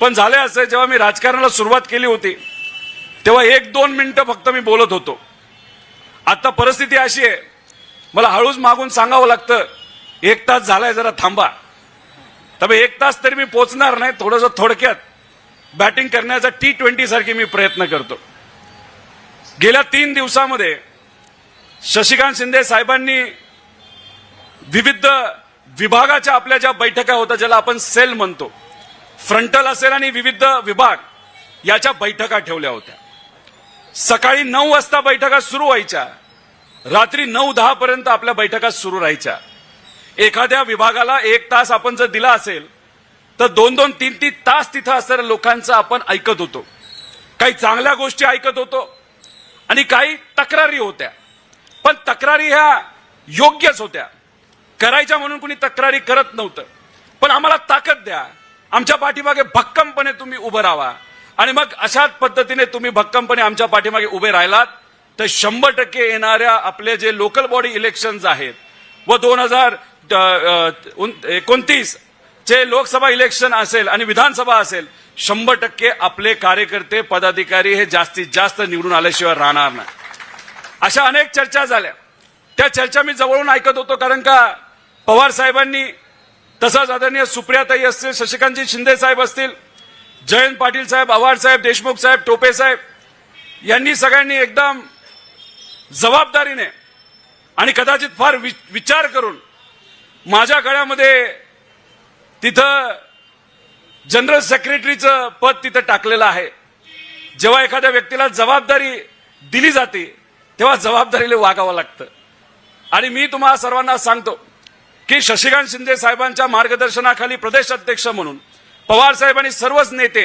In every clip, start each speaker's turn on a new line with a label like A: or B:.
A: पण झाले असं जेव्हा मी राजकारणाला सुरुवात केली होती तेव्हा एक दोन मिनिटं फक्त मी बोलत होतो. आता परिस्थिती अशी आहे मला हळूच मागून सांगावं लागतं एक तास झालाय जरा थांबा. तर एक तास तरी मी पोचणार नाही थोडंसं थोडक्यात बॅटिंग करण्याचा टी ट्वेंटी सारखी मी प्रयत्न करतो. गेल्या तीन दिवसामध्ये शशिकांत शिंदे साहेबांनी विविध विभागाच्या आपल्या ज्या बैठका होत्या ज्याला आपण सेल म्हणतो फ्रंटल असेल आणि विविध विभाग याच्या बैठका ठेवल्या होत्या. सकाळी नऊ वाजता बैठका सुरू व्हायच्या. रात्री नऊ दहा पर्यंत आपल्या बैठका सुरू राहायच्या. एखाद्या विभागाला एक तास आपण जर दिला असेल तर दोन दोन तीन तीन तास तिथं असणाऱ्या लोकांचं आपण ऐकत होतो. काही चांगल्या गोष्टी ऐकत होतो आणि काही तक्रारी होत्या. पण तक्रारी ह्या योग्यच होत्या. करायच्या म्हणून कुणी तक्रारी करत नव्हतं. पण आम्हाला ताकद द्या. आमच्या पाठीमागे भक्कमपणे तुम्ही उभं राहा. आणि मग अशाच पद्धतीने तुम्ही भक्कमपणे आमच्या पाठीमागे उभे राहिलात तर शंभर टक्के येणाऱ्या आपले जे लोकल बॉडी इलेक्शन्स आहेत व दोन हजार एकोणतीस चे लोकसभा इलेक्शन असेल आणि विधानसभा असेल शंभर टक्के आपले कार्यकर्ते पदाधिकारी हे जास्तीत जास्त निवडून आल्याशिवाय राहणार नाही. अशा अनेक चर्चा झाल्या. त्या चर्चा मी जवळून ऐकत होतो कारण का पवार साहेबांनी तसंच आदरणीय सुप्रियाताई असतील शशिकांतजी शिंदे साहेब असतील जयंत पाटील साहेब आव्हाड साहेब देशमुख साहेब टोपे साहेब यांनी सगळ्यांनी एकदम जबाबदारीने आणि कदाचित फार वि- विचार करून माझ्या गळ्यामध्ये तिथं जनरल सेक्रेटरीचं पद तिथं टाकलेलं आहे. जेव्हा एखाद्या व्यक्तीला जबाबदारी दिली जाते तेव्हा जबाबदारीला वागावं लागतं. आणि मी तुम्हाला सर्वांना सांगतो की शशिकांत शिंदे साहेबांच्या मार्गदर्शनाखाली प्रदेश अध्यक्ष म्हणून पवार साहेब आणि सर्वच नेते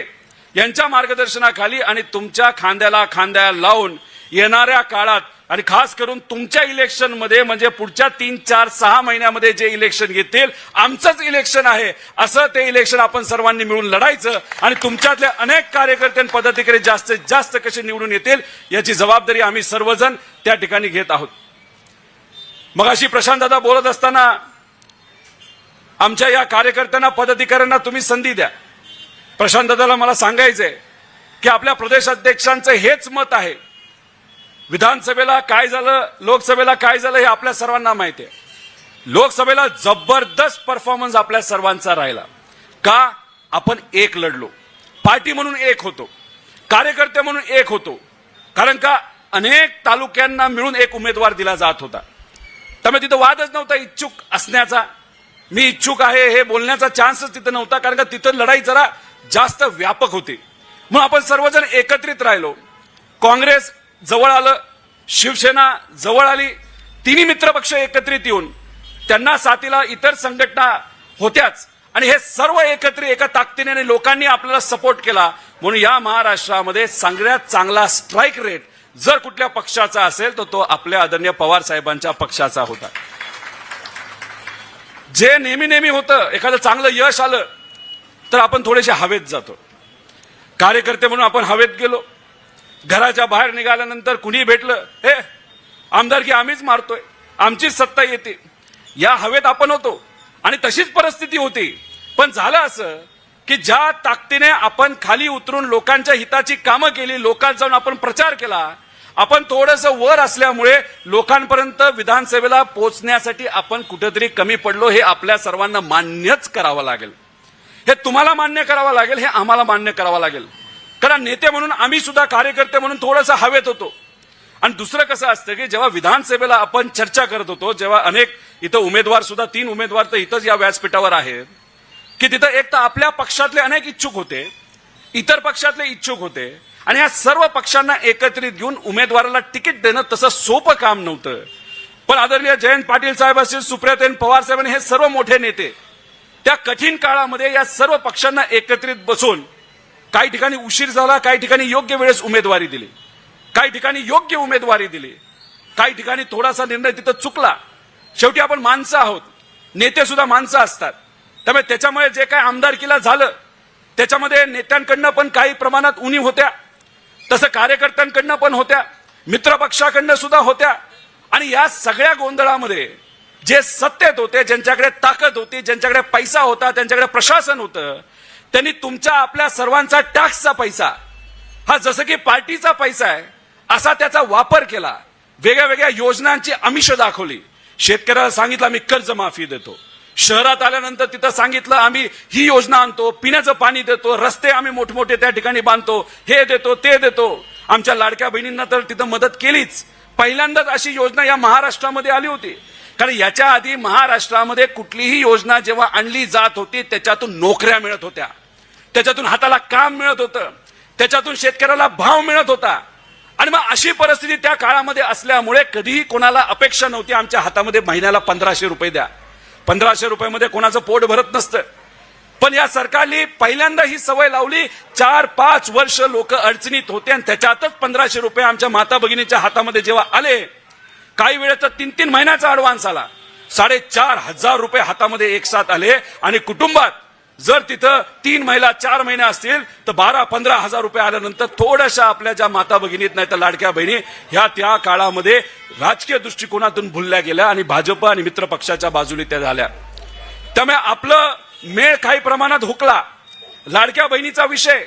A: यांच्या मार्गदर्शनाखाली आणि तुमच्या खांद्याला खांद्या लावून येणाऱ्या काळात आणि खास करून तुमच्या इलेक्शनमध्ये म्हणजे पुढच्या तीन चार सहा महिन्यामध्ये जे इलेक्शन घेतील आमचंच इलेक्शन आहे. असं ते इलेक्शन आपण सर्वांनी मिळून लढायचं आणि तुमच्यातल्या अनेक कार्यकर्ते आणि पदाधिकारी जास्तीत जास्त कसे निवडून येतील याची जबाबदारी आम्ही सर्वजण त्या ठिकाणी घेत आहोत. मग अशी प्रशांत दादा बोलत असताना आमच्या या कार्यकर्त्यांना पदाधिकाऱ्यांना तुम्ही संधी द्या. प्रशांत दादाला मला सांगायचंय की आपल्या प्रदेशाध्यक्षांचं हेच मत आहे. विधानसभेला काय झालं लोकसभेला काय झालं हे आपल्या सर्वांना माहिती आहे. लोकसभेला जबरदस्त परफॉर्मन्स आपल्या सर्वांचा राहिला. का? आपण एक लढलो. पार्टी म्हणून एक होतो. कार्यकर्ते म्हणून एक होतो. कारण का? अनेक तालुक्यांना मिळून एक उमेदवार दिला जात होता. त्यामुळे तिथं वादच नव्हता इच्छुक असण्याचा. मी इच्छुक आहे हे बोलण्याचा चान्सच तिथं नव्हता कारण का तिथं लढाई जरा जास्त व्यापक होती. मग आपण सर्वजण एकत्रित राहिलो. काँग्रेस जवळ आलं शिवसेना जवळ आली तिन्ही मित्रपक्ष एकत्रित येऊन त्यांना साथीला इतर संघटना होत्याच. आणि हे सर्व एकत्रित एका ताकदीने आणि लोकांनी आपल्याला सपोर्ट केला. म्हणून या महाराष्ट्रामध्ये सगळ्यात चांगला स्ट्राईक रेट जर कुठल्या पक्षाचा असेल तर तो आपल्या आदरणीय पवार साहेबांच्या पक्षाचा होता. जे नेहमी नेहमी होतं एखादं चांगलं यश आलं तर आपण थोडेसे हवेत जातो. कार्यकर्ते म्हणून आपण हवेत गेलो. घराच्या बाहेर निघाल्यानंतर कुणी भेटलं हे आमदारकी आम्हीच मारतोय? आमचीच सत्ता येते. या हवेत आपण होतो आणि तशीच परिस्थिती होती. पण झालं असं की ज्या ताकदीने आपण खाली उतरून लोकांच्या हिताची कामं केली लोकांत जाऊन आपण प्रचार केला आपण थोडस वर असल्यामुळे लोकांपर्यंत विधानसभेला पोहोचण्यासाठी आपण कुठेतरी कमी पडलो हे आपल्या सर्वांना मान्यच करावं लागेल. हे तुम्हाला मान्य करावं लागेल हे आम्हाला मान्य करावं लागेल. कारण नेते म्हणून आम्ही सुद्धा कार्यकर्ते म्हणून थोडंसं हवेत होतो. आणि दुसरं कसं असतं की जेव्हा विधानसभेला आपण चर्चा करत होतो जेव्हा अनेक इथं उमेदवार सुद्धा तीन उमेदवार तर इथंच या व्यासपीठावर आहेत की तिथं एक तर आपल्या पक्षातले अनेक इच्छुक होते इतर पक्षातले इच्छुक होते आणि या सर्व पक्षांना एकत्रित घेऊन उमेदवाराला तिकीट देणं तसं सोपं काम नव्हतं. पण आदरणीय जयंत पाटील साहेब असतील सुप्रियाताईन पवार साहेब हे सर्व मोठे नेते त्या कठीण काळामध्ये या सर्व पक्षांना एकत्रित बसून काही ठिकाणी उशीर झाला काही ठिकाणी योग्य वेळेस उमेदवारी दिली काही ठिकाणी योग्य उमेदवारी दिली काही ठिकाणी थोडासा निर्णय तिथं चुकला. शेवटी आपण माणसं आहोत नेते सुद्धा माणसं असतात. त्यामुळे त्याच्यामुळे जे काय आमदारकीला झालं त्याच्यामध्ये नेत्यांकडनं पण काही प्रमाणात उणीव होत्या. तसं कार्यकर्त्यांकडनं पण होत्या मित्रपक्षाकडनं सुद्धा होत्या. आणि या सगळ्या गोंधळामध्ये जे सत्तेत होते ज्यांच्याकडे ताकद होती ज्यांच्याकडे पैसा होता त्यांच्याकडे प्रशासन होतं त्यांनी तुमच्या आपल्या सर्वांचा टॅक्सचा पैसा हा जसं की पार्टीचा पैसा आहे असा त्याचा वापर केला. वेगळ्या वेगळ्या योजनांची आमिष दाखवली. शेतकऱ्याला सांगितलं मी कर्ज माफी देतो. शहरात आल्यानंतर तिथं सांगितलं आम्ही ही योजना आणतो पिण्याचं पाणी देतो रस्ते आम्ही मोठमोठे त्या ठिकाणी बांधतो हे देतो ते देतो. आमच्या लाडक्या बहिणींना तर तिथं मदत केलीच. पहिल्यांदाच अशी योजना या महाराष्ट्रामध्ये आली होती. कारण याच्या आधी महाराष्ट्रामध्ये कुठलीही योजना जेव्हा आणली जात होती त्याच्यातून नोकऱ्या मिळत होत्या. त्याच्यातून हाताला काम मिळत होतं. त्याच्यातून शेतकऱ्याला भाव मिळत होता. आणि मग अशी परिस्थिती त्या काळामध्ये असल्यामुळे कधीही कोणाला अपेक्षा नव्हती आमच्या हातामध्ये महिन्याला पंधराशे रुपये द्या. पंधराशे रुपयामध्ये कोणाचं पोट भरत नसतं. पण या सरकारने पहिल्यांदा ही सवय लावली चार पाच वर्ष लोक अडचणीत होते आणि त्याच्यातच पंधराशे रुपये आमच्या माता भगिनीच्या हातामध्ये जेव्हा आले काही वेळेचा तीन तीन महिन्याचा अडव्हान्स आला. साडेचार हजार रुपये हातामध्ये एक साथ आले आणि कुटुंबात जर तिथं तीन महिला चार महिने असतील तर बारा पंधरा हजार रुपये आल्यानंतर थोड्याशा आपल्या ज्या माता भगिनीत नाही तर लाडक्या बहिणी ह्या त्या काळामध्ये राजकीय दृष्टिकोनातून भुलल्या गेल्या आणि भाजप आणि मित्र पक्षाच्या बाजूने त्या झाल्या. त्यामुळे आपलं मेळ काही प्रमाणात हुकला. लाडक्या बहिणीचा विषय.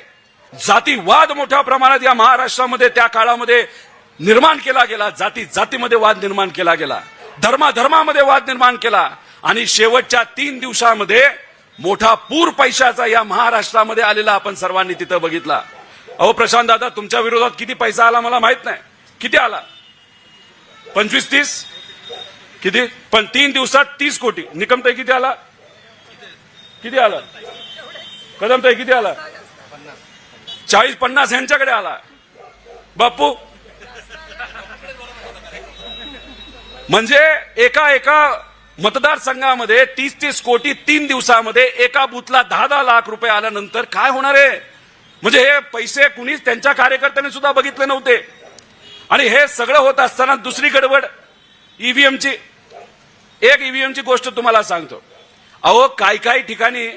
A: जातीवाद मोठ्या प्रमाणात या महाराष्ट्रामध्ये त्या काळामध्ये निर्माण केला गेला. जाती जातीमध्ये वाद निर्माण केला गेला. धर्माधर्मामध्ये वाद निर्माण केला. आणि शेवटच्या तीन दिवसामध्ये मोठा पूर पैशाचा या महाराष्ट्रामध्ये आलेला आपण सर्वांनी तिथं बघितला. अहो प्रशांत दादा तुमच्या विरोधात किती पैसा आला मला माहीत नाही. किती आला? पंचवीस तीस? किती? पण तीन दिवसात तीस कोटी. निकमताई किती आला? किती आला? कदमताई किती आला? चाळीस पन्नास यांच्याकडे आला. बापू म्हणजे एका एका मतदारसंघामध्ये तीस तीस कोटी तीन दिवसामध्ये एका बुथला दहा दहा लाख रुपये आल्यानंतर काय होणार आहे? म्हणजे हे पैसे कुणीच त्यांच्या कार्यकर्त्यांनी सुद्धा बघितले नव्हते. आणि हे सगळं होत असताना दुसरी गडबड ईव्हीएमची एक ईव्हीएमची गोष्ट तुम्हाला सांगतो. अहो काही काही ठिकाणी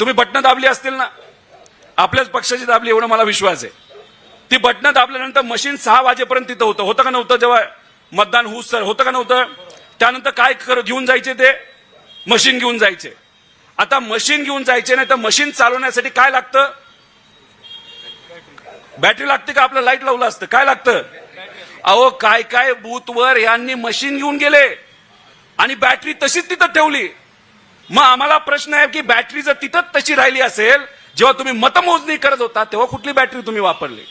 A: तुम्ही बटणं दाबली असतील ना? आपल्याच पक्षाची दाबली एवढा मला विश्वास आहे. ती बटणं दाबल्यानंतर मशीन सहा वाजेपर्यंत तिथं होतं. होतं का नव्हतं जेव्हा? मतदान होऊस सर. होतं का नव्हतं? त्यानंतर काय कर घेऊन जायचे ते? मशीन घेऊन जायचे. आता मशीन घेऊन जायचे नाही तर मशीन चालवण्यासाठी काय लागतं? बॅटरी लागते का आपलं? लाइट लावलं असतं. काय लागतं? अहो काय काय बूथवर यांनी मशीन घेऊन गेले आणि बॅटरी तशीच तिथं ठेवली. मग आम्हाला प्रश्न आहे की बॅटरी जर तिथंच तशी राहिली असेल जेव्हा तुम्ही मतमोजणी करत होता तेव्हा कुठली बॅटरी तुम्ही वापरली?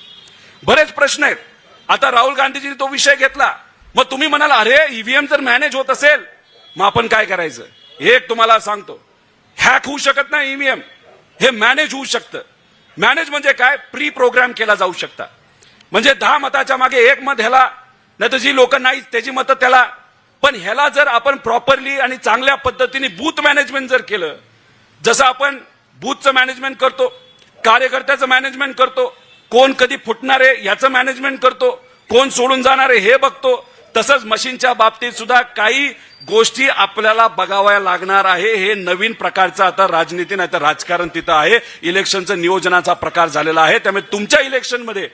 A: बरेच प्रश्न आहेत. आता राहुल गांधीजींनी तो विषय घेतला. मग तुम्ही म्हणाल अरे ईव्हीएम जर मॅनेज होत असेल मग आपण काय करायचं? एक तुम्हाला सांगतो. हॅक होऊ शकत नाही ईव्हीएम हे मॅनेज होऊ शकतं. मॅनेज म्हणजे काय? प्री प्रोग्राम केला जाऊ शकता. म्हणजे दहा मताच्या मागे एक मत ह्याला नाही तर जी लोक नाही त्याची मतं त्याला. पण ह्याला जर आपण प्रॉपरली आणि चांगल्या पद्धतीने बूथ मॅनेजमेंट जर केलं जसं आपण बूथचं मॅनेजमेंट करतो कार्यकर्त्याचं मॅनेजमेंट करतो कोण कधी फुटणार आहे याचं मॅनेजमेंट करतो कोण सोडून जाणार आहे हे बघतो तसंच मशीनच्या बाबतीत सुद्धा काही गोष्टी आपल्याला बघाव्या लागणार आहे. हे नवीन प्रकारचं आता राजनीती नाही तर राजकारण तिथं आहे. इलेक्शनचं नियोजनाचा प्रकार झालेला आहे. त्यामुळे तुमच्या इलेक्शनमध्ये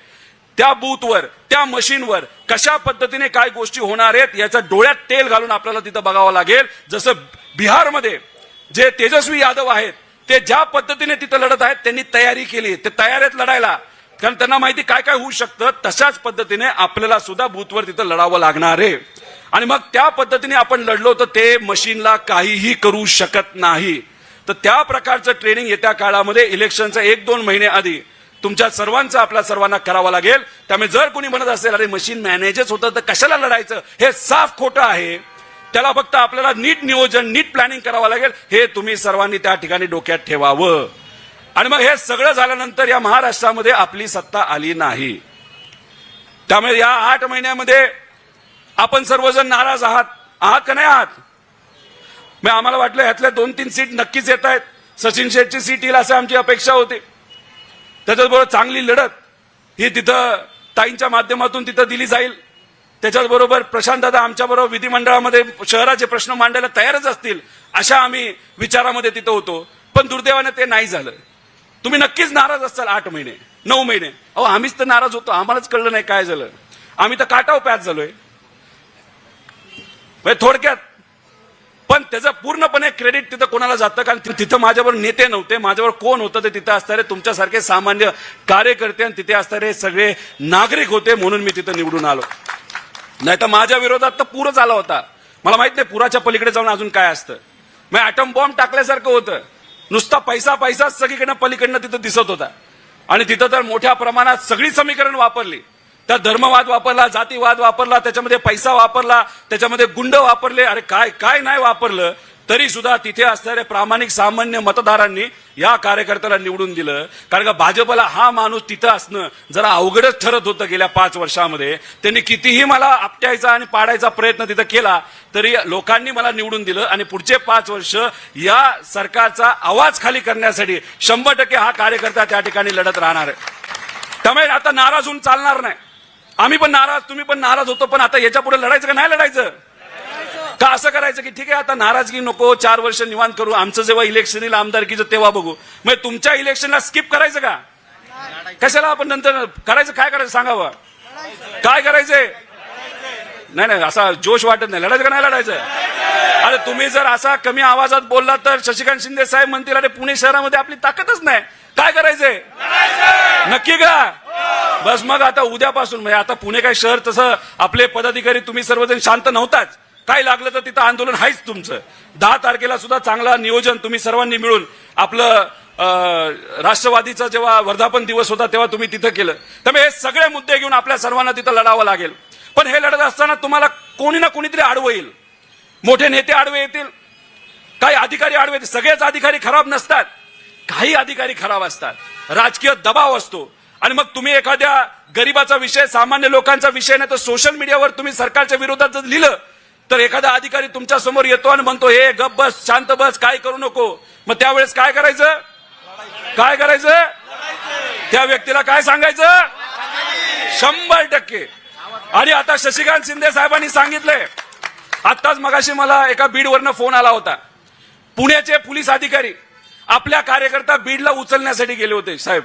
A: त्या बूथवर त्या मशीनवर कशा पद्धतीने काय गोष्टी होणार आहेत याचा डोळ्यात तेल घालून आपल्याला तिथं बघावं लागेल. जसं बिहारमध्ये जे तेजस्वी यादव आहेत ते ज्या पद्धतीने तिथं लढत आहेत त्यांनी तयारी केली. ते तयार आहेत लढायला कारण त्यांना माहिती काय काय होऊ शकतं तशाच पद्धतीने आपल्याला सुद्धा बूथवर तिथं लढावं लागणार आहे. आणि मग त्या पद्धतीने आपण लढलो तर ते मशीनला काहीही करू शकत नाही. तर त्या प्रकारचं ट्रेनिंग येत्या काळामध्ये इलेक्शनचा एक दोन महिने आधी तुमच्या सर्वांचं आपल्या सर्वांना करावं लागेल. त्यामुळे जर कोणी म्हणत असेल अरे मशीन मॅनेजच होतं तर कशाला लढायचं? हे साफ खोटं आहे. त्याला फक्त आपल्याला नीट नियोजन नीट प्लॅनिंग करावं लागेल. हे तुम्ही सर्वांनी त्या ठिकाणी डोक्यात ठेवावं. आणि मग हे सगळं झाल्यानंतर या महाराष्ट्रामध्ये आपली सत्ता आली नाही. त्यामुळे या आठ महिन्यामध्ये आपण सर्वजण नाराज आहात. आहात का नाही आहात? मग आम्हाला वाटलं यातल्या दोन तीन सीट नक्कीच येत आहेत. सचिन शेठची सीट येईल असं आमची अपेक्षा होती. त्याच्याचबरोबर चांगली लढत ही तिथं ताईंच्या माध्यमातून तिथं दिली जाईल. त्याच्याचबरोबर प्रशांत दादा आमच्याबरोबर विधिमंडळामध्ये शहराचे प्रश्न मांडायला तयारच असतील अशा आम्ही विचारामध्ये तिथं होतो. पण दुर्दैवाने ते नाही झालं. तुम्ही नक्कीच नाराज असाल आठ महिने नऊ महिने. अहो आम्हीच तर नाराज होतो आम्हालाच कळलं नाही काय झालं. आम्ही तर काटाव पॅच झालोय. म्हणजे थोडक्यात पण त्याचं पूर्णपणे क्रेडिट तिथं कोणाला जातं कारण तिथं माझ्यावर नेते नव्हते माझ्यावर कोण होतं ते तिथं असणारे तुमच्यासारखे सामान्य कार्यकर्ते आणि तिथे असणारे सगळे नागरिक होते म्हणून मी तिथं निवडून आलो. नाही तर माझ्या विरोधात तर पूरच आला होता. मला माहीत नाही पुराच्या पलीकडे जाऊन अजून काय असतं. मग ॲटम बॉम्ब टाकल्यासारखं होतं. नुसता पैसा पैसाच सगळीकडनं पलीकडनं तिथं दिसत होता. आणि तिथं तर मोठ्या प्रमाणात सगळी समीकरण वापरली. त्या धर्मवाद वापरला जातीवाद वापरला त्याच्यामध्ये पैसा वापरला त्याच्यामध्ये गुंड वापरले. अरे काय काय नाही वापरलं. तरी सुद्धा तिथे असणाऱ्या प्रामाणिक सामान्य मतदारांनी या कार्यकर्त्याला निवडून दिलं. कारण का भाजपला हा माणूस तिथं असणं जरा अवघडच ठरत होतं गेल्या पाच वर्षामध्ये. त्यांनी कितीही मला आपटायचा आणि पाडायचा प्रयत्न तिथं केला तरी लोकांनी मला निवडून दिलं आणि पुढचे पाच वर्ष या सरकारचा आवाज खाली करण्यासाठी शंभर टक्के हा कार्यकर्ता त्या ठिकाणी लढत राहणार आहे. त्यामुळे आता नाराज होऊन चालणार नाही. आम्ही पण नाराज तुम्ही पण नाराज होतो पण आता याच्यापुढे लढायचं का? नाही लढायचं. का असं करायचं की ठीक आहे आता नाराजगी नको चार वर्ष निवांत करू आमचं जेव्हा इलेक्शन येईल आमदारकीचं तेव्हा बघू. मग तुमच्या इलेक्शनला स्किप करायचं का? कशाला आपण नंतर करायचं काय करायचं सांगावं? काय करायचंय? नाही नाही असा जोश वाटत नाही. लढायचं का नाही लढायचं? अरे तुम्ही जर असा कमी आवाजात बोलला तर शशिकांत शिंदे साहेब म्हणतील अरे पुणे शहरामध्ये आपली ताकदच नाही. काय करायचंय? नक्की का? बस मग आता उद्यापासून म्हणजे आता पुणे काय शहर तसं आपले पदाधिकारी तुम्ही सर्वजण शांत नव्हताच. काय लागलं तर तिथं आंदोलन आहेच तुमचं. दहा तारखेला सुद्धा चांगला नियोजन तुम्ही सर्वांनी मिळून आपलं राष्ट्रवादीचा जेव्हा वर्धापन दिवस होता तेव्हा तुम्ही तिथं केलं. त्यामुळे हे सगळे मुद्दे घेऊन आपल्या सर्वांना तिथं लढावं लागेल. पण हे लढत असताना तुम्हाला कोणी ना कोणीतरी आडवं येईल. मोठे नेते आडवे येतील. काही अधिकारी आडवे येतील. सगळेच अधिकारी खराब नसतात. काही अधिकारी खराब असतात. राजकीय दबाव असतो. आणि मग तुम्ही एखाद्या गरीबाचा विषय सामान्य लोकांचा विषय नाही तर सोशल मीडियावर तुम्ही सरकारच्या विरोधात जर लिहिलं तर एखादा अधिकारी तुमच्यासमोर येतो आणि म्हणतो हे गप बस शांत बस काय करू नको. मग त्यावेळेस काय करायचं? काय करायचं? त्या व्यक्तीला काय सांगायचं? शंभर टक्के. आणि आता शशिकांत शिंदे साहेबांनी सांगितलंय. आत्ताच मगाशी मला एका बीडवरनं फोन आला होता. पुण्याचे पोलीस अधिकारी आपल्या कार्यकर्ता बीडला उचलण्यासाठी गेले होते साहेब.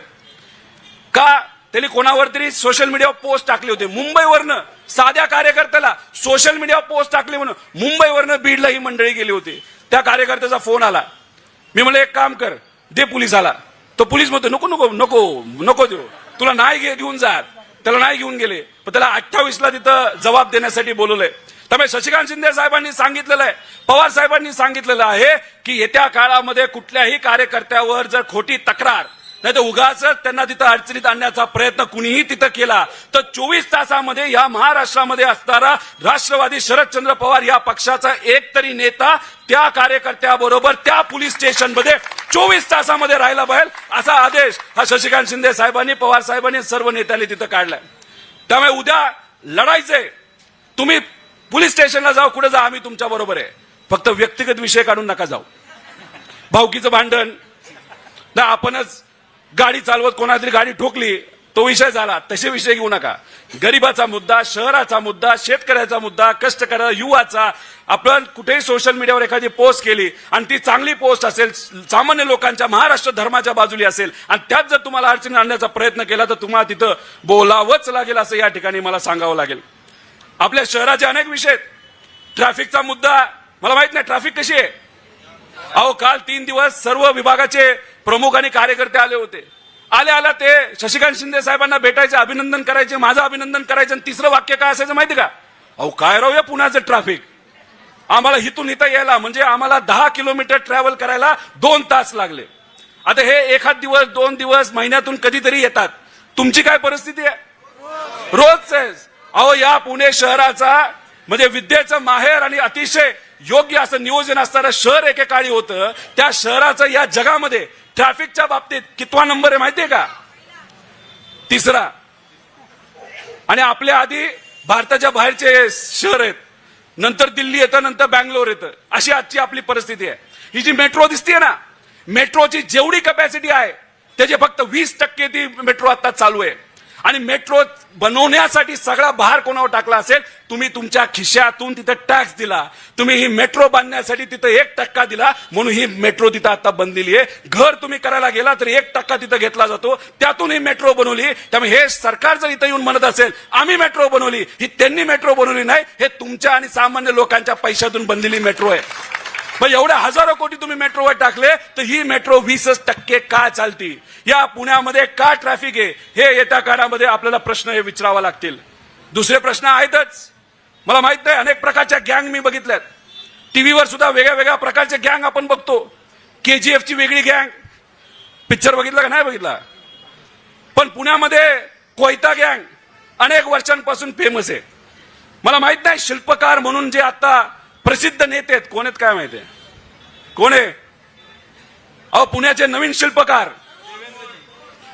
A: का? त्यांनी कोणावर तरी सोशल मीडियावर पोस्ट टाकले होते. मुंबईवरनं साध्या कार्यकर्त्याला सोशल मीडियावर पोस्ट टाकले म्हणून मुंबईवरनं बीडला ही मंडळी गेली होती. त्या कार्यकर्त्याचा फोन आला. मी म्हणलं एक काम कर दे पोलिसाला. तो पोलीस म्हणतो नको नको नको नको देऊ. तुला नाही घे घेऊन जा त्याला नाही घेऊन गेले. पण त्याला अठ्ठावीसला तिथं जबाब देण्यासाठी बोलवलंय. त्यामुळे शशिकांत शिंदे साहेबांनी सांगितलेलं आहे पवार साहेबांनी सांगितलेलं आहे की येत्या काळामध्ये कुठल्याही कार्यकर्त्यावर जर खोटी तक्रार नाही तर उगाच त्यांना तिथं अडचणीत आणण्याचा प्रयत्न कुणीही तिथं केला तर चोवीस तासामध्ये या महाराष्ट्रामध्ये असणारा राष्ट्रवादी शरदचंद्र पवार या पक्षाचा एक तरी नेता त्या कार्यकर्त्याबरोबर त्या पोलीस स्टेशनमध्ये चोवीस तासामध्ये राहायला पाहिजे असा आदेश हा शशिकांत शिंदे साहेबांनी पवार साहेबांनी सर्व नेत्यांनी तिथं काढलाय. त्यामुळे उद्या लढायचंय. तुम्ही पोलीस स्टेशनला जाऊ कुठे जा आम्ही तुमच्या बरोबर आहे. फक्त व्यक्तिगत विषय काढून नका जाऊ. भाऊकीचं भांडण. ना आपणच गाडी चालवत कोणातरी गाडी ठोकली तो विषय झाला. तसे विषय घेऊ नका. गरीबाचा मुद्दा शहराचा मुद्दा शेतकऱ्याचा मुद्दा कष्टकऱ्या युवाचा. आपण कुठेही सोशल मीडियावर एखादी पोस्ट केली आणि ती चांगली पोस्ट असेल सामान्य लोकांच्या महाराष्ट्र धर्माच्या बाजूली असेल आणि त्यात जर तुम्हाला अडचणी आणण्याचा प्रयत्न केला तर तुम्हाला तिथं बोलावंच लागेल असं या ठिकाणी मला सांगावं लागेल. आपल्या शहराचे अनेक विषय आहेत. ट्रॅफिकचा मुद्दा मला माहीत नाही ट्रॅफिक कशी आहे? अहो काल तीन दिवस सर्व विभागाचे प्रमुख आणि कार्यकर्ते आले होते. आल्या आला ते शशिकांत शिंदे साहेबांना भेटायचे अभिनंदन करायचे माझं अभिनंदन करायचं आणि तिसरं वाक्य काय असायचं माहिती का? अहो काय राहू या पुण्याचं ट्रॅफिक आम्हाला हिथून इथं यायला म्हणजे आम्हाला दहा किलोमीटर ट्रॅव्हल करायला दोन तास लागले. आता हे एखाद दिवस दोन दिवस महिन्यातून कधीतरी येतात. तुमची काय परिस्थिती आहे? रोज अहो या पुणे शहराचा म्हणजे विद्येचं माहेर आणि अतिशय योग्य असं नियोजन असणारं शहर एकेकाळी होतं. त्या शहराचं या जगामध्ये ट्रॅफिकच्या बाबतीत कितवा नंबर आहे माहितीये का? तिसरा. आणि आपल्या आधी भारताच्या बाहेरचे शहर आहेत. नंतर दिल्ली येतं नंतर बँगलोर येतं. अशी आजची आपली परिस्थिती आहे. ही जी मेट्रो दिसतीये ना मेट्रोची जेवढी कपॅसिटी आहे त्याचे फक्त वीस टक्के ती मेट्रो आता चालू आहे. आणि मेट्रो बनवण्यासाठी सगळा भार कोणावर टाकला असेल तुम्ही तुमच्या खिशातून तिथं टॅक्स दिला. तुम्ही ही मेट्रो बांधण्यासाठी तिथं एक टक्का दिला म्हणून ही मेट्रो तिथं आता बनलेली आहे. घर तुम्ही करायला गेला तर एक टक्का तिथं घेतला जातो. त्यातून ही मेट्रो बनवली. त्यामुळे हे सरकार जर इथं येऊन म्हणत असेल आम्ही मेट्रो बनवली ही त्यांनी मेट्रो बनवली नाही. हे तुमच्या आणि सामान्य लोकांच्या पैशातून बनलेली मेट्रो आहे. मग एवढ्या हजारो कोटी तुम्ही मेट्रोवर टाकले तर ही मेट्रो वीसच टक्के का चालती? या पुण्यामध्ये का ट्रॅफिक आहे? हे येत्या काळामध्ये आपल्याला प्रश्न हे विचारावा लागतील. दुसरे प्रश्न आहेतच. मला माहीत नाही अनेक प्रकारच्या गँग मी बघितल्यात. टीव्हीवर सुद्धा वेगळ्या वेगळ्या प्रकारचे गँग आपण बघतो. केजीएफ ची वेगळी गँग पिक्चर बघितला का नाही बघितला? पण पुण्यामध्ये कोयता गँग अनेक वर्षांपासून फेमस आहे. मला माहीत नाही शिल्पकार म्हणून जे आता प्रसिद्ध नेते आहेत. कोण आहेत काय माहिती? कोण आहे? अहो पुण्याचे नवीन शिल्पकार.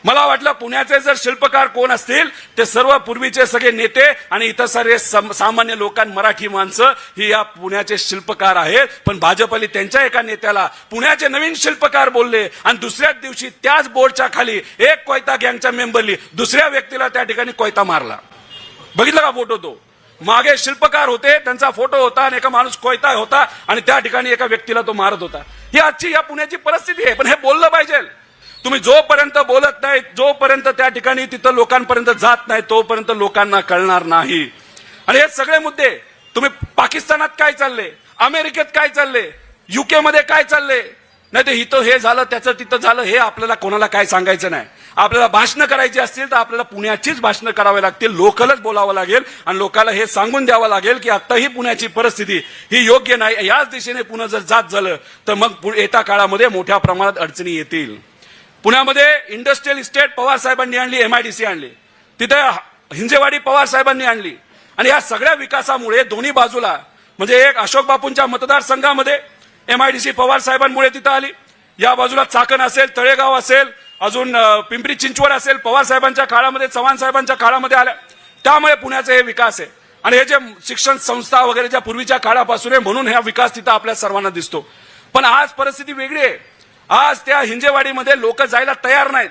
A: मला वाटलं पुण्याचे जर शिल्पकार कोण असतील ते सर्व पूर्वीचे सगळे नेते आणि इतर सर्व सम- सामान्य लोकां मराठी माणसं ही या पुण्याचे शिल्पकार आहेत. पण भाजपली त्यांच्या एका नेत्याला. पुण्याचे नवीन शिल्पकार बोलले आणि दुसऱ्याच दिवशी त्याच बोर्डच्या खाली एक कोयता गँगच्या मेंबरली दुसऱ्या व्यक्तीला त्या ठिकाणी कोयता मारला. बघितलं का फोटो तो? मागे शिल्पकार होते त्यांचा फोटो होता आणि एका माणूस कोयता होता आणि त्या ठिकाणी एका व्यक्तीला तो मारत होता. ही आजची या पुण्याची परिस्थिती आहे पण हे बोललं पाहिजे. तुम्ही जोपर्यंत बोलत नाही जोपर्यंत त्या ठिकाणी तिथं लोकांपर्यंत जात नाही तोपर्यंत लोकांना कळणार नाही. आणि हे सगळे मुद्दे तुम्ही पाकिस्तानात काय चालले अमेरिकेत काय चालले युके मध्ये काय चालले नाही ते इथं हे झालं त्याचं तिथं झालं हे आपल्याला कोणाला काय सांगायचं नाही. आपल्याला भाषणं करायची असतील तर आपल्याला पुण्याचीच भाषणं करावी लागतील. लोकलच बोलावं लागेल आणि लोकांना हे सांगून द्यावं लागेल की आत्ता ही पुण्याची परिस्थिती ही योग्य नाही. याच दिशेने पुन्हा जर जात झालं तर मग पु- येत्या काळामध्ये मोठ्या प्रमाणात अडचणी येतील. पुण्यामध्ये इंडस्ट्रियल इस्टेट पवार साहेबांनी आणली एमआयडीसी आणली. तिथे हिंजेवाडी पवार साहेबांनी आणली. आणि या सगळ्या विकासामुळे दोन्ही बाजूला म्हणजे एक अशोक बापूंच्या मतदारसंघामध्ये एमआयडीसी पवार साहेबांमुळे तिथं आली. या बाजूला चाकण असेल तळेगाव असेल अजून पिंपरी चिंचवड असेल पवार साहेबांच्या काळामध्ये चव्हाण साहेबांच्या काळामध्ये आल्या. त्यामुळे पुण्याचा हे विकास आहे. आणि हे जे शिक्षण संस्था वगैरे ज्या पूर्वीच्या काळापासून आहे म्हणून हा विकास तिथं आपल्या सर्वांना दिसतो. पण आज परिस्थिती वेगळी आहे. आज त्या हिंजेवाडीमध्ये लोक जायला तयार नाहीत.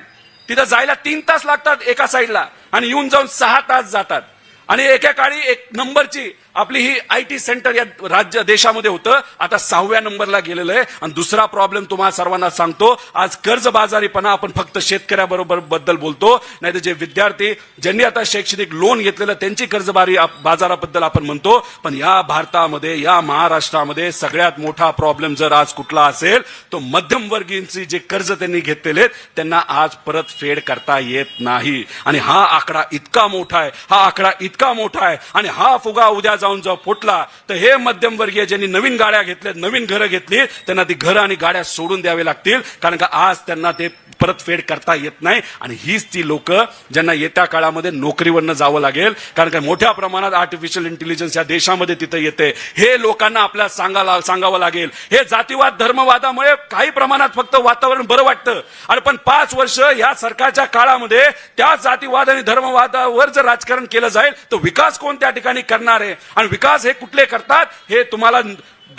A: तिथं जायला तीन तास लागतात एका साईडला आणि येऊन जाऊन सहा तास जातात. आणि एकेकाळी एक नंबरची आपली ही आय टी सेंटर या राज्य देशामध्ये होतं. आता सहाव्या नंबरला गेलेलं आहे. आणि दुसरा प्रॉब्लेम तुम्हाला सर्वांना सांगतो. आज कर्जबाजारीपणा आपण फक्त शेतकऱ्याबरोबरबद्दल बोलतो. नाही तर जे विद्यार्थी ज्यांनी आता शैक्षणिक लोन घेतलेलं त्यांची कर्जबारी बाजाराबद्दल आपण म्हणतो. पण या भारतामध्ये या महाराष्ट्रामध्ये सगळ्यात मोठा प्रॉब्लेम जर आज कुठला असेल तो मध्यमवर्गीयांची जे कर्ज त्यांनी घेतलेले त्यांना आज परत फेड करता येत नाही. आणि हा आकडा इतका मोठा आहे हा आकडा इतका मोठा आहे. आणि हा फुगा उद्या जाऊन फुटला तर हे मध्यमवर्गीय ज्यांनी नवीन गाड्या घेतल्या नवीन घरं घेतली त्यांना ती घरं आणि गाड्या सोडून द्यावे लागतील. कारण का आज त्यांना ते परतफेड करता येत नाही. आणि हीच ती लोक ज्यांना येत्या काळामध्ये नोकरीवरनं जावं लागेल. कारण का मोठ्या प्रमाणात आर्टिफिशियल इंटेलिजन्स या देशामध्ये तिथे येते. हे लोकांना आपल्याला सांगायला सांगावं लागेल. हे जातीवाद धर्मवादामुळे काही प्रमाणात फक्त वातावरण बरं वाटतं. आणि पण पाच वर्ष या सरकारच्या काळामध्ये त्या जातीवाद आणि धर्मवादावर जर राजकारण केलं जाईल तर विकास कोण त्या ठिकाणी करणार आहे? आणि विकास हे कुठले करतात हे तुम्हाला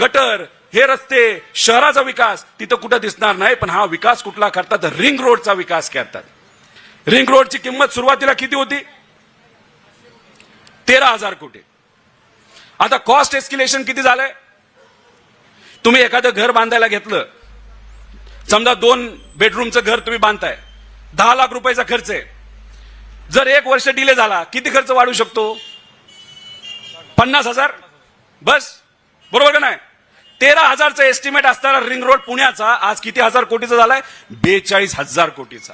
A: गटर हे रस्ते शहराचा विकास तिथं कुठं दिसणार नाही पण हा विकास कुठला करतात तर रिंग रोडचा विकास करतात. रिंग रोडची किंमत सुरुवातीला किती होती? तेरा हजार कोटी. आता कॉस्ट एस्किलेशन किती झालंय? तुम्ही एखादं घर बांधायला घेतलं. समजा दोन बेडरूमचं घर तुम्ही बांधताय. दहा लाख रुपयाचा खर्च आहे. जर एक वर्ष डिले झाला किती खर्च वाढू शकतो? पन्नास हजार? बस. बरोबर का नाही? तेरा हजारचा एस्टिमेट असणारा रिंग रोड पुण्याचा आज किती हजार कोटीचा झालाय? बेचाळीस हजार कोटीचा.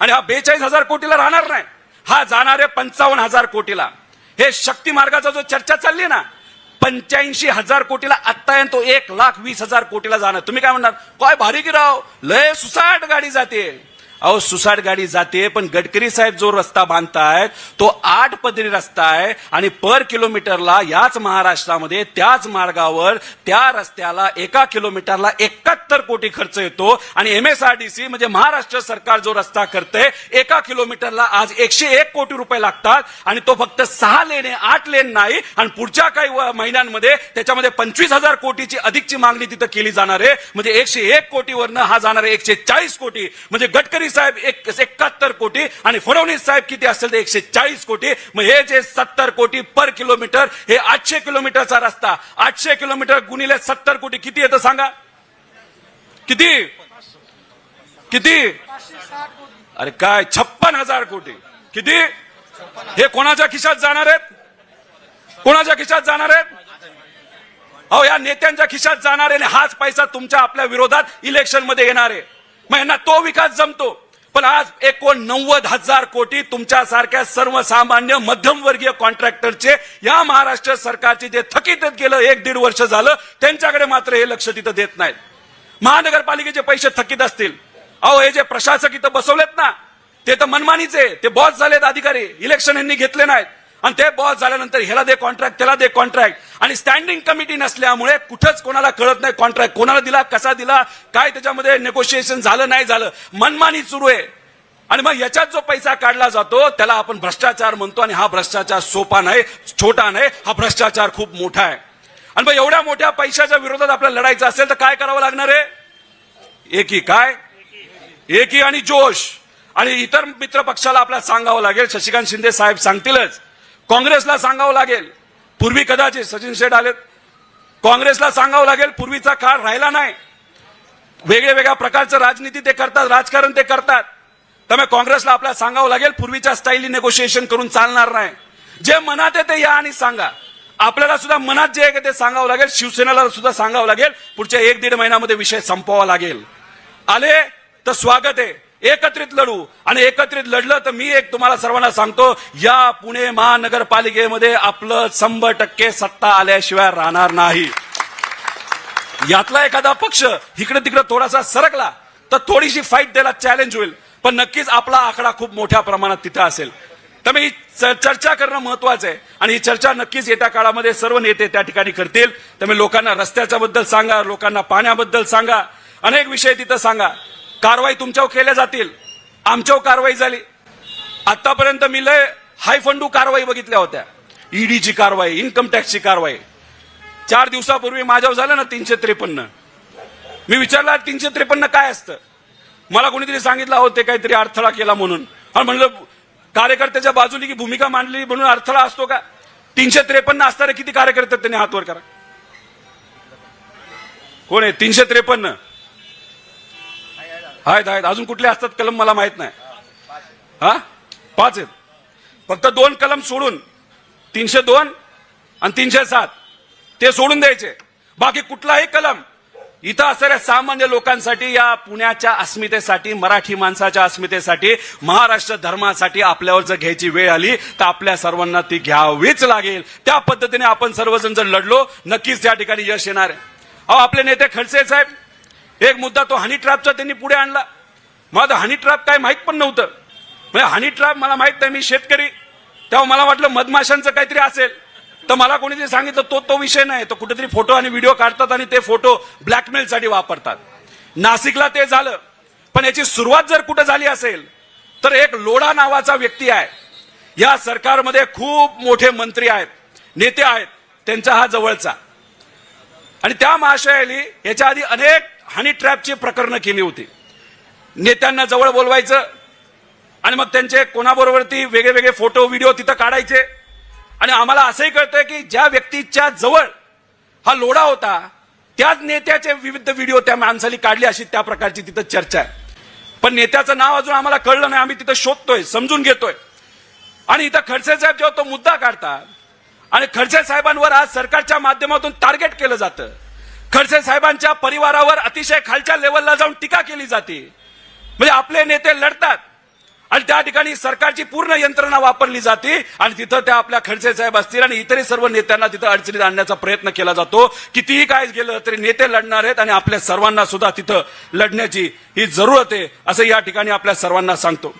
A: आणि हा बेचाळीस हजार कोटीला राहणार नाही. हा जाणार आहे पंचावन्न हजार कोटीला. हे शक्ती मार्गाचा जो चर्चा चालली आहे ना पंच्याऐंशी हजार कोटीला आत्ता तो एक लाख वीस हजार कोटीला जाणार. तुम्ही काय म्हणणार? काय भारी की राव? लय सुसाट गाडी जाते. अहो सुसाट गाडी जाते पण गडकरी साहेब जो रस्ता बांधतायत तो आठ पदरी रस्ता आहे आणि पर किलोमीटरला याच महाराष्ट्रामध्ये त्याच मार्गावर त्या रस्त्याला एका किलोमीटरला एकाहत्तर कोटी खर्च येतो. आणि एमएसआरडीसी म्हणजे महाराष्ट्र सरकार जो रस्ता करते एका किलोमीटरला आज एकशे एक कोटी रुपये लागतात आणि तो फक्त सहा लेन आहे आठ लेन नाही. आणि पुढच्या काही महिन्यांमध्ये त्याच्यामध्ये पंचवीस हजार कोटीची अधिकची मागणी तिथं केली जाणार आहे. म्हणजे एकशे एक कोटीवरनं हा जाणार आहे एकशे चाळीस कोटी. म्हणजे गडकरी साहेब एक एकाहत्तर कोटी आणि फडणवीस साहेब किती असेल तर एकशे चाळीस कोटी. मग हे जे सत्तर कोटी पर किलोमीटर हे आठशे किलोमीटरचा रस्ता. आठशे किलोमीटर गुणिले सत्तर कोटी किती येतं सांगा? किती? किती? अरे काय छप्पन हजार कोटी. किती? हे कोणाच्या खिशात जाणार आहेत? कोणाच्या खिशात जाणार आहेत? अहो या नेत्यांच्या खिशात जाणार आहे आणि हाच पैसा तुमच्या आपल्या विरोधात इलेक्शनमध्ये येणार आहे. मग यांना तो विकास जमतो. पण आज एकोणनव्वद हजार कोटी तुमच्यासारख्या सर्वसामान्य मध्यमवर्गीय कॉन्ट्रॅक्टरचे या महाराष्ट्र सरकारचे जे थकीत गेलं एक दीड वर्ष झालं त्यांच्याकडे मात्र हे लक्ष तिथं देत नाहीत. महानगरपालिकेचे पैसे थकीत असतील. अहो हे जे प्रशासक इथं बसवलेत ना ते तर मनमानीचे ते बॉस झालेत अधिकारी. इलेक्शन यांनी घेतले नाहीत. आणि ते बॉस झाल्यानंतर ह्याला दे कॉन्ट्रॅक्ट त्याला दे कॉन्ट्रॅक्ट आणि स्टँडिंग कमिटी नसल्यामुळे कुठंच कोणाला कळत नाही कॉन्ट्रॅक्ट कोणाला दिला कसा दिला काय त्याच्यामध्ये नेगोशिएशन झालं नाही झालं. मनमानी सुरू आहे. आणि मग याच्यात जो पैसा काढला जातो त्याला आपण भ्रष्टाचार म्हणतो आणि हा भ्रष्टाचार सोपा नाही छोटा नाही हा भ्रष्टाचार खूप मोठा आहे. आणि मग एवढ्या मोठ्या पैशाच्या विरोधात आपल्याला लढायचं असेल तर काय करावं लागणार आहे? एकी काय? एकी आणि जोश. आणि इतर मित्र पक्षाला आपल्याला सांगावं लागेल. शशिकांत शिंदे साहेब सांगतीलच. काँग्रेसला सांगावं लागेल. पूर्वी कदाचित सचिन शेठ आलेत काँग्रेसला सांगावं लागेल पूर्वीचा काळ राहिला नाही. वेगळ्या वेगळ्या प्रकारचं राजनीती ते करतात राजकारण ते करतात. त्यामुळे काँग्रेसला आपल्याला सांगावं लागेल पूर्वीच्या स्टाईलनी नेगोशिएशन करून चालणार नाही. जे मनात आहे ते या आणि सांगा. आपल्याला सुद्धा मनात जे आहे का ते सांगावं लागेल शिवसेनेला सुद्धा सांगावं लागेल. पुढच्या एक दीड महिन्यामध्ये विषय संपवावा लागेल. आले तर स्वागत आहे. एकत्रित लढू. आणि एकत्रित लढलं तर मी एक तुम्हाला सर्वांना सांगतो या पुणे महानगरपालिकेमध्ये आपलं शंभर टक्के सत्ता आल्याशिवाय राहणार नाही. यातला एखादा पक्ष इकडे तिकडे थोडासा सरकला तर थोडीशी फाईट द्यायला चॅलेंज होईल. पण नक्कीच आपला आकडा खूप मोठ्या प्रमाणात तिथं असेल. त्यामुळे ही चर्चा करणं महत्वाचं आहे. आणि ही चर्चा नक्कीच येत्या काळामध्ये सर्व नेते त्या ठिकाणी करतील. त्यामुळे लोकांना रस्त्याच्या बद्दल सांगा लोकांना पाण्याबद्दल सांगा अनेक विषय तिथं सांगा. कारवाई तुमच्यावर केल्या जातील. आमच्यावर कारवाई झाली. आतापर्यंत मी लय हाय फंडू कारवाई बघितल्या होत्या. ईडीची कारवाई इन्कम टॅक्सची कारवाई. चार दिवसापूर्वी माझ्यावर झालं ना तीनशे त्रेपन्न. मी विचारला तीनशे त्रेपन्न काय असतं? मला कोणीतरी सांगितलं होते काहीतरी अडथळा केला म्हणून. आणि म्हणलं कार्यकर्त्याच्या बाजूली की भूमिका मांडली म्हणून अडथळा असतो का? तीनशे त्रेपन्न असणारे किती कार्यकर्ते त्यांनी हातवर करा. कोण आहे? तीनशे त्रेपन्न. आहेत आहेत. अजून कुठले असतात कलम मला माहीत नाही. हा? पाच आहेत. फक्त दोन कलम सोडून तीनशे दोन आणि तीनशे सात. ते सोडून द्यायचे. बाकी कुठलाही कलम इथं असणाऱ्या सामान्य लोकांसाठी या पुण्याच्या अस्मितेसाठी मराठी माणसाच्या अस्मितेसाठी महाराष्ट्र धर्मासाठी आपल्यावर जर घ्यायची वेळ आली तर आपल्या सर्वांना ती घ्यावीच लागेल. त्या पद्धतीने आपण सर्वजण जर लढलो नक्कीच त्या ठिकाणी यश येणार आहे. अहो आपले नेते खडसे साहेब एक मुद्दा तो हनी ट्रॅपचा त्यांनी पुढे आणला. मला हनी ट्रॅप काय माहीत पण नव्हतं. म्हणजे हनी ट्रॅप मला माहीत नाही मी शेतकरी. तेव्हा मला वाटलं मधमाशांचं काहीतरी असेल. तर मला कोणीतरी सांगितलं तो तो विषय नाही. तो कुठेतरी फोटो आणि व्हिडिओ काढतात आणि ते फोटो ब्लॅकमेलसाठी वापरतात. नाशिकला ते झालं. पण याची सुरुवात जर कुठं झाली असेल तर एक लोढा नावाचा व्यक्ती आहे. या सरकारमध्ये खूप मोठे मंत्री आहेत नेते आहेत त्यांचा हा जवळचा. आणि त्या महाशयाली याच्या आधी अनेक हनी ट्रॅपची प्रकरणं केली होती. नेत्यांना जवळ बोलवायचं आणि मग त्यांचे कोणाबरोबर ती वेगळे वेगळे फोटो व्हिडिओ तिथं काढायचे. आणि आम्हाला असंही कळतंय की ज्या व्यक्तीच्या जवळ हा लोढा होता त्याच नेत्याचे विविध व्हिडिओ त्या माणसाली काढले अशी त्या प्रकारची तिथं चर्चा आहे. पण नेत्याचं नाव अजून आम्हाला कळलं नाही आम्ही तिथं शोधतोय समजून घेतोय. आणि इथं खडसे साहेब जेव्हा तो मुद्दा काढतात आणि खडसे साहेबांवर आज सरकारच्या माध्यमातून टार्गेट केलं जातं खडसे साहेबांच्या परिवारावर अतिशय खालच्या लेवलला जाऊन टीका केली जाते. म्हणजे आपले नेते लढतात आणि त्या ठिकाणी सरकारची पूर्ण यंत्रणा वापरली जाते आणि तिथं त्या आपल्या खडसे साहेब असतील आणि इतरही सर्व नेत्यांना तिथं अडचणीत आणण्याचा प्रयत्न केला जातो. कितीही काय गेलं तरी नेते लढणार आहेत आणि आपल्या सर्वांना सुद्धा तिथं लढण्याची ही जरूरत आहे असं या ठिकाणी आपल्या सर्वांना सांगतो.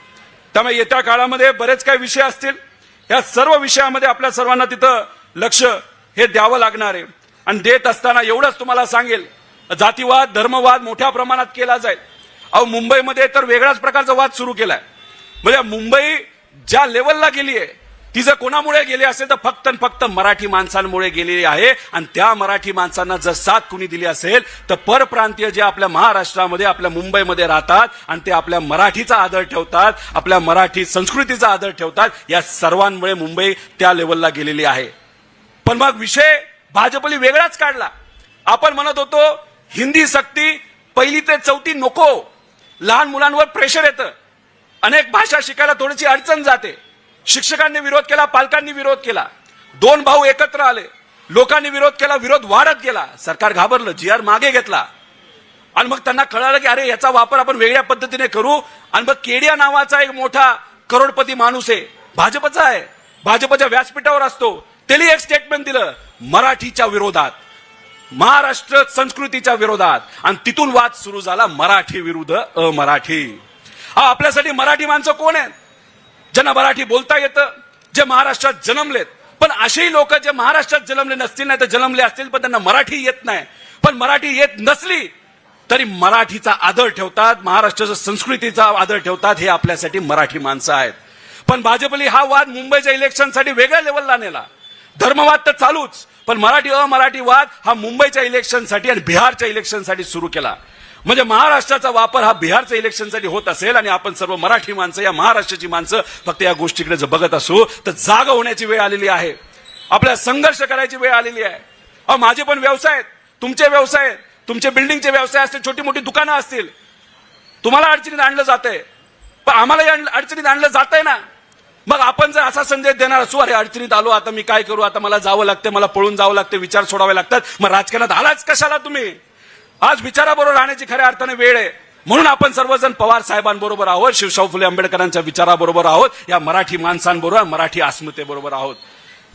A: त्यामुळे येत्या काळामध्ये बरेच काही विषय असतील. या सर्व विषयामध्ये आपल्या सर्वांना तिथं लक्ष हे द्यावं लागणार आहे. आणि देत असताना एवढंच तुम्हाला सांगेल. जातीवाद धर्मवाद मोठ्या प्रमाणात केला जाईल. अहो मुंबईमध्ये तर वेगळ्याच प्रकारचा वाद सुरू केलाय. म्हणजे मुंबई ज्या लेवलला गेली आहे ती जर कोणामुळे गेली असेल तर फक्त आणि फक्त मराठी माणसांमुळे गेलेली आहे. आणि त्या मराठी माणसांना जर साथ कुणी दिली असेल तर परप्रांतीय जे आपल्या महाराष्ट्रामध्ये आपल्या मुंबईमध्ये राहतात आणि ते आपल्या मराठीचा आदर ठेवतात आपल्या मराठी संस्कृतीचा आदर ठेवतात या सर्वांमुळे मुंबई त्या लेवलला गेलेली आहे. पण मग विषय भाजपने वेगळाच काढला. आपण म्हणत होतो हिंदी सक्ती पहिली ते चौथी नको. लहान मुलांवर प्रेशर येतं. अनेक भाषा शिकायला थोडीशी अडचण जाते. शिक्षकांनी विरोध केला पालकांनी विरोध केला. दोन भाऊ एकत्र आले. लोकांनी विरोध केला विरोध वाढत गेला. सरकार घाबरलं जी आर मागे घेतला. आणि मग त्यांना कळालं की अरे याचा वापर आपण वेगळ्या पद्धतीने करू. आणि मग केडिया नावाचा एक मोठा करोडपती माणूस आहे. भाजपचा आहे. भाजपच्या व्यासपीठावर असतो. त्याने एक स्टेटमेंट दिलं. मराठीच्या विरोधात महाराष्ट्र संस्कृतीच्या विरोधात आणि तिथून वाद सुरू झाला मराठी विरुद्ध अमराठी. हा आपल्यासाठी मराठी माणसं कोण आहेत? ज्यांना मराठी बोलता येतं जे महाराष्ट्रात जन्मलेत. पण असेही लोक जे महाराष्ट्रात जन्मले नसतील नाही तर जन्मले असतील पण त्यांना मराठी येत नाही. पण मराठी येत नसली तरी मराठीचा आदर ठेवतात महाराष्ट्राच्या संस्कृतीचा आदर ठेवतात हे आपल्यासाठी मराठी माणसं आहेत. पण भाजपने हा वाद मुंबईच्या इलेक्शनसाठी वेगळ्या लेवलला नेला. धर्मवाद तर चालूच पण मराठी अमराठी वाद हा मुंबईच्या इलेक्शनसाठी आणि बिहारच्या इलेक्शनसाठी सुरू केला. म्हणजे महाराष्ट्राचा वापर हा बिहारच्या इलेक्शनसाठी होत असेल आणि आपण सर्व मराठी माणसं या महाराष्ट्राची माणसं फक्त या गोष्टीकडे जर बघत असू तर जाग होण्याची वेळ आलेली आहे. आपल्याला संघर्ष करायची वेळ आलेली आहे. अहो माझे पण व्यवसाय आहेत तुमचे व्यवसाय आहेत तुमचे बिल्डिंगचे व्यवसाय असतील छोटी मोठी दुकानं असतील. तुम्हाला अडचणीत आणलं जातंय. पण आम्हालाही अडचणीत आणलं जातंय ना. मग आपण जर असा संदेश देणार असू अरे अडचणीत आलो आता मी काय करू? आता मला जावं लागतं मला पळून जावं लागतं विचार सोडावे लागतात. मग राजकारणात आलाच कशाला तुम्ही? आज विचाराबरोबर राहण्याची खऱ्या अर्थाने वेळ आहे. म्हणून आपण सर्वजण पवार साहेबांबरोबर आहोत शिवशाहू फुले आंबेडकरांच्या विचाराबरोबर आहोत या मराठी माणसांबरोबर मराठी अस्मितेबरोबर आहोत.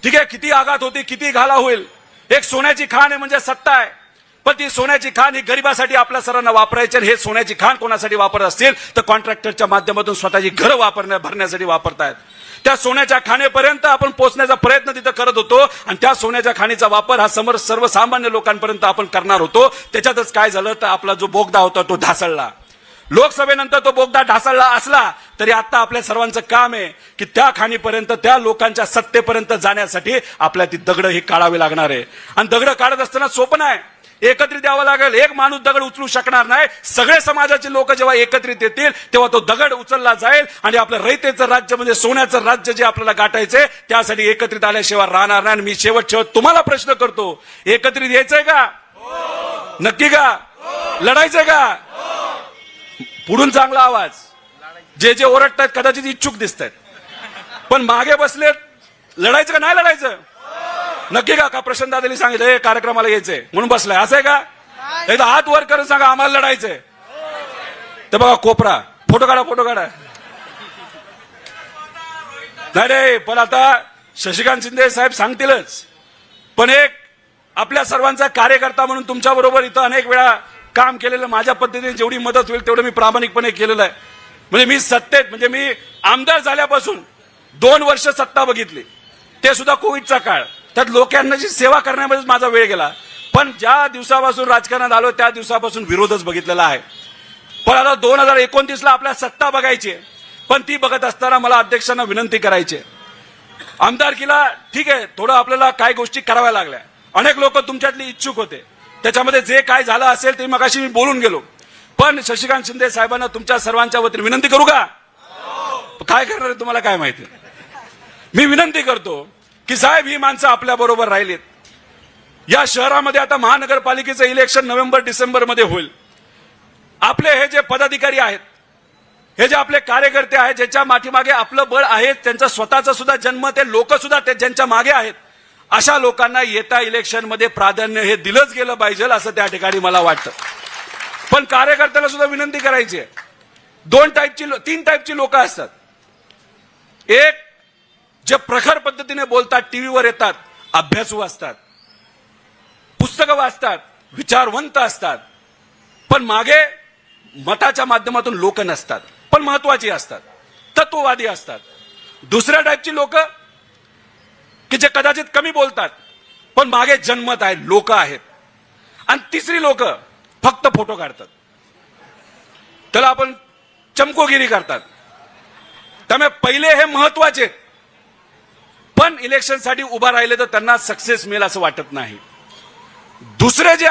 A: ठीक आहे किती आघात होती किती घाला होईल? एक सोन्याची खाण आहे म्हणजे सत्ता आहे. पण ती सोन्याची खाण ही गरिबासाठी आपल्या सर्वांना वापरायची आणि हे सोन्याची खाण कोणासाठी वापरत असतील? तर कॉन्ट्रॅक्टरच्या माध्यमातून स्वतःची घरं वापरण्या भरण्यासाठी वापरतायत. त्या सोन्याच्या खाणेपर्यंत आपण पोहोचण्याचा प्रयत्न तिथं करत होतो आणि त्या सोन्याच्या खाणीचा वापर हा समोर सर्वसामान्य लोकांपर्यंत आपण करणार होतो. त्याच्यातच काय झालं तर आपला जो बोगदा होता तो ढासळला. लोकसभेनंतर तो बोगदा ढासळला असला तरी आता आपल्या सर्वांचं काम आहे की त्या खाणीपर्यंत त्या लोकांच्या सत्तेपर्यंत जाण्यासाठी आपल्या ती दगड ही काढावी लागणार आहे. आणि दगड काढत असताना सोपं आहे एकत्रित द्यावं लागेल. एक माणूस दगड उचलू शकणार नाही. सगळे समाजाचे लोक जेव्हा एकत्रित येतील तेव्हा तो दगड उचलला जाईल आणि आपलं रयतेचं राज्य म्हणजे सोन्याचं राज्य जे आपल्याला गाठायचंय त्यासाठी एकत्रित आल्याशिवाय राहणार नाही. मी शेवट शेवट तुम्हाला प्रश्न करतो. एकत्रित यायचंय का? नक्की का? लढायचंय का? पुढून चांगला आवाज. जे जे ओरडतायत कदाचित इच्छुक दिसत आहेत पण मागे बसलेत. लढायचं का नाही लढायचं? नक्की का? का प्रशांत दादानी सांगितलं हे कार्यक्रमाला यायचंय. म्हणून बसलाय. असं आहे का? एकदा हात वर करून सांगा आम्हाला लढायचंय. तर बघा कोपरा. फोटो काढा फोटो काढा. नाही रे पण आता शशिकांत शिंदे साहेब सांगतीलच. पण एक आपल्या सर्वांचा कार्यकर्ता म्हणून तुमच्या बरोबर इथं अनेक वेळा काम केलेलं माझ्या पद्धतीने जेवढी मदत होईल तेवढं मी प्रामाणिकपणे केलेलं आहे. म्हणजे मी सत्तेत म्हणजे मी आमदार झाल्यापासून दोन वर्ष सत्ता बघितली. ते सुद्धा कोविडचा काळ. त्यात लोकांची सेवा करण्यामध्येच माझा वेळ गेला. पण ज्या दिवसापासून राजकारणात आलो त्या दिवसापासून विरोधच बघितलेला आहे. पण आता दोन हजार एकोणतीसला आपल्या सत्ता बघायची आहे. पण ती बघत असताना मला अध्यक्षांना विनंती करायची आमदारकीला ठीक आहे थोडं आपल्याला काय गोष्टी कराव्या लागल्या. अनेक लोक तुमच्यातली इच्छुक होते. त्याच्यामध्ये जे काय झालं असेल ते मगाशी मी बोलून गेलो. पण शशिकांत शिंदे साहेबांना तुमच्या सर्वांच्या वतीने विनंती करू का? काय करणार आहे तुम्हाला काय माहिती? मी विनंती करतो की साहेब ही माणसं आपल्या बरोबर राहिलीत. या शहरामध्ये आता महानगरपालिकेचं इलेक्शन नोव्हेंबर डिसेंबरमध्ये होईल. आपले हे जे पदाधिकारी आहेत हे जे आपले कार्यकर्ते आहेत ज्यांच्या माठीमागे आपलं बळ आहे त्यांचा स्वतःचा सुद्धा जन्म ते लोक सुद्धा ते ज्यांच्या मागे आहेत अशा लोकांना येत्या इलेक्शनमध्ये प्राधान्य हे दिलंच गेलं पाहिजे असं त्या ठिकाणी मला वाटतं. पण कार्यकर्त्याला सुद्धा विनंती करायची आहे. दोन टाईपची तीन टाईपची लोक असतात. एक जे प्रखर पद्धतीने बोलतात टीव्हीवर येतात अभ्यासू असतात पुस्तकं वाचतात विचारवंत असतात पण मागे मताच्या माध्यमातून लोक नसतात पण महत्वाची असतात तत्ववादी असतात. दुसऱ्या टाईपची लोक की जे कदाचित कमी बोलतात पण मागे जन्मत आहेत लोक आहेत. आणि तिसरी लोक फक्त फोटो काढतात. त्याला आपण चमकोगिरी करतात. त्यामुळे पहिले हे महत्त्वाचे आहेत. पण इलेक्शनसाठी उभा राहिले तर त्यांना सक्सेस मिळेल असं वाटत नाही. दुसरे जे